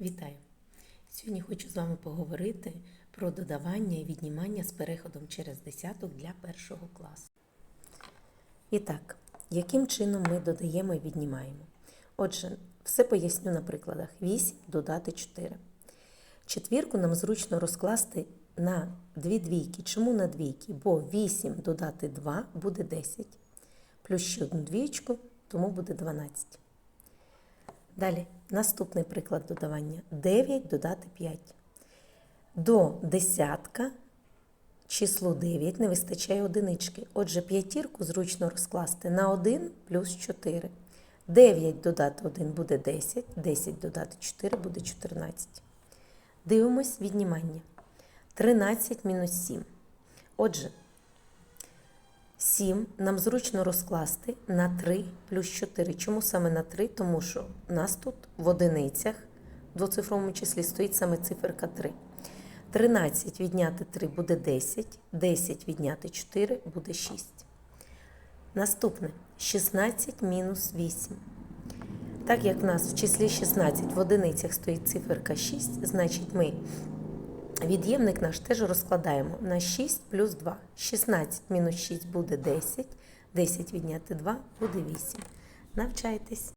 Вітаю! Сьогодні хочу з вами поговорити про додавання і віднімання з переходом через десяток для першого класу. І так, яким чином ми додаємо і віднімаємо? Отже, все поясню на прикладах. 8 додати 4. Четвірку нам зручно розкласти на дві двійки. Чому на двійки? Бо 8 додати 2 буде 10. Плюс ще одну двічку, тому буде 12. Далі, наступний приклад додавання. 9 додати 5. До десятка числу 9 не вистачає одинички. Отже, п'ятірку зручно розкласти на 1 плюс 4. 9 додати 1 буде 10, 10 додати 4 буде 14. Дивимось віднімання. 13 мінус 7. Отже, 7 нам зручно розкласти на 3 плюс 4. Чому саме на 3? Тому що у нас тут в одиницях в двоцифровому числі стоїть саме циферка 3. 13 відняти 3 буде 10, 10 відняти 4 буде 6. Наступне 16 мінус 8. Так як в нас в числі 16 в одиницях стоїть циферка 6, значить ми Від'ємник наш теж розкладаємо на 6 плюс 2. 16 мінус 6 буде 10. 10 відняти 2 буде 8. Навчайтесь.